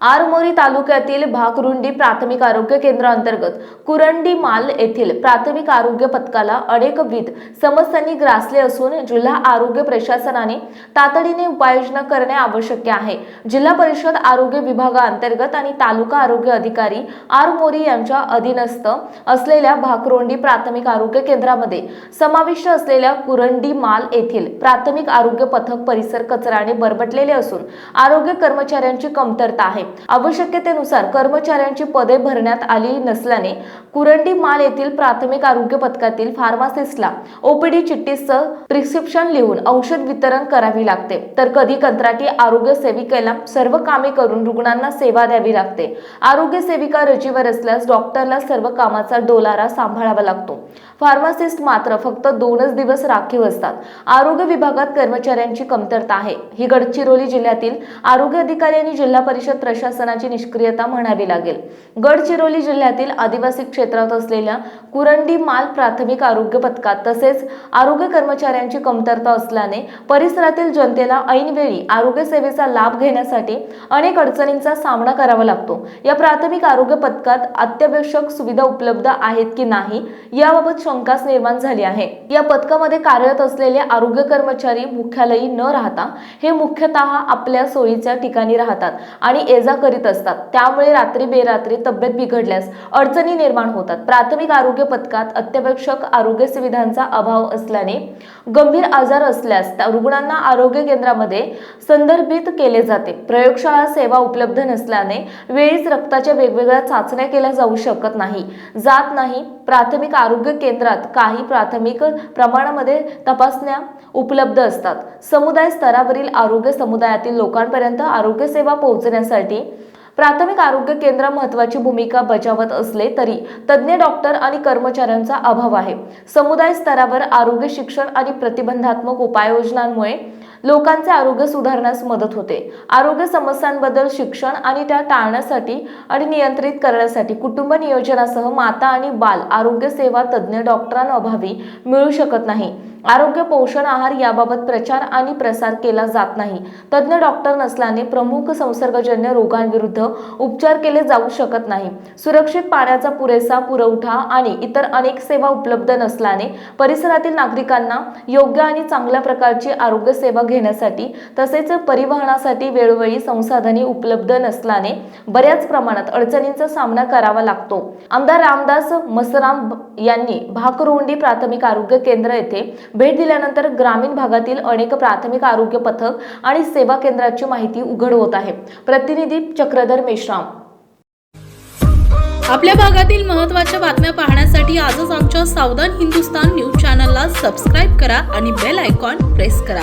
आरमोरी तालुक्यातील भाकरुंडी प्राथमिक आरोग्य केंद्र अंतर्गत कुरंडी माल येथील प्राथमिक आरोग्य पथकाला अनेकविध समस्यांनी ग्रासले असून जिल्हा आरोग्य प्रशासनाने तातडीने उपाययोजना करणे आवश्यक आहे. जिल्हा परिषद आरोग्य विभागाअंतर्गत आणि तालुका आरोग्य अधिकारी आरमोरी यांच्या अधीनस्थ असलेल्या भाकरोंडी प्राथमिक आरोग्य केंद्रामध्ये समाविष्ट असलेल्या कुरंडी माल येथील प्राथमिक आरोग्य पथक परिसर कचराने बरबटलेले असून आरोग्य कर्मचाऱ्यांची कमतरता आहे. आवश्यकतेनुसार कर्मचाऱ्यांची पदे भरण्यात आली नसल्याने कुरंडी माल येथील प्राथमिक आरोग्य पथकातील फार्मासिस्टला ओपीडी चिठ्ठीसह प्रिस्क्रिप्शन लिहून औषध वितरण करावी लागते. तर कधी कंत्राटी आरोग्य सेविकेला सर्व कामे करून रुग्णांना सेवा द्यावी लागते. आरोग्य सेविका रजेवर असल्यास डॉक्टरला सर्व कामाचा डोलारा सांभाळावा लागतो. फार्मासिस्ट मात्र फक्त दोनच दिवस राखीव असतात. आरोग्य विभागात कर्मचाऱ्यांची कमतरता आहे. ही गडचिरोली जिल्ह्यातील आरोग्य अधिकारी आणि जिल्हा परिषद प्रशासनाची निष्क्रियता म्हणावी लागेल. गडचिरोली जिल्ह्यातील आदिवासी क्षेत्रात असलेल्या कुरंडी माल प्राथमिक आरोग्य पथकात तसेच आरोग्य कर्मचाऱ्यांची कमतरता असल्याने परिसरातील जनतेला ऐनवेळी आरोग्य सेवेचा लाभ घेण्यासाठी अनेक अडचणींचा सामना करावा लागतो. या प्राथमिक आरोग्य पथकात अत्यावश्यक सुविधा उपलब्ध आहेत की नाही याबाबत शंकाच निर्माण झाली आहे. या पथकामध्ये कार्यरत असलेले आरोग्य कर्मचारी मुख्यालयी न राहता हे मुख्यतः आपल्या सोयीच्या ठिकाणी राहतात आणि एस जा करीत असतात. त्यामुळे रात्री बेरात्री तब्येत बिघडल्यास अडचणी निर्माण होतात. प्राथमिक आरोग्य पथकात अत्यावश्यक आरोग्य सुविधांचा अभाव असल्याने गंभीर आजार असल्यास त्या रुग्णांना आरोग्य केंद्रामध्ये संदर्भित केले जाते. प्रयोगशाळा सेवा उपलब्ध नसल्याने वेळीच रक्ताच्या वेगवेगळ्या चाचण्या केल्या जाऊ शकत नाही. जात नाही. प्राथमिक आरोग्य केंद्रात काही प्राथमिक प्रमाणामध्ये तपासण्या उपलब्ध असतात. समुदाय स्तरावरील आरोग्य समुदायातील लोकांपर्यंत आरोग्य सेवा पोहोचण्यासाठी प्राथमिक आरोग्य केंद्र महत्वाची भूमिका बजावत असले तरी तज्ज्ञ डॉक्टर आणि कर्मचाऱ्यांचा अभाव आहे. समुदाय स्तरावर आरोग्य शिक्षण आणि प्रतिबंधात्मक उपाययोजनांमुळे लोकांचे आरोग्य सुधारण्यास मदत होते. आरोग्य समस्यांबद्दल शिक्षण आणि त्या टाळण्यासाठी आणि नियंत्रित करण्यासाठी कुटुंब नियोजनासह माता आणि बाल आरोग्य सेवा तज्ज्ञ डॉक्टरांअभावी मिळू शकत नाही. आरोग्य पोषण आहार याबाबत प्रचार आणि प्रसार केला जात नाही. तज्ज्ञ डॉक्टर नसल्याने प्रमुख संसर्गजन्य रोगांविरुद्ध उपचार केले जाऊ शकत नाही. सुरक्षित पाण्याचा पुरेसा पुरवठा आणि इतर अनेक सेवा उपलब्ध नसल्याने परिसरातील नागरिकांना योग्य आणि चांगल्या प्रकारची आरोग्य सेवा घेण्यासाठी तसेच परिवहनासाठी वेळोवेळी संसाधने उपलब्ध नसल्याने बऱ्याच प्रमाणात अडचणींचा सामना करावा लागतो. आमदार रामदास मसराम यांनी भाकरोंडी प्राथमिक आरोग्य केंद्र येथे भेट दिल्यानंतर ग्रामीण भागातील अनेक प्राथमिक आरोग्य पथक आणि सेवा केंद्राची माहिती उघड होत आहे. प्रतिनिधी चक्रधर मेश्राम. आपल्या भागातील महत्त्वाच्या बातम्या पाहण्यासाठी आजच आमच्या सावधान हिंदुस्तान न्यूज चॅनलला सबस्क्राईब करा आणि बेल आयकॉन प्रेस करा.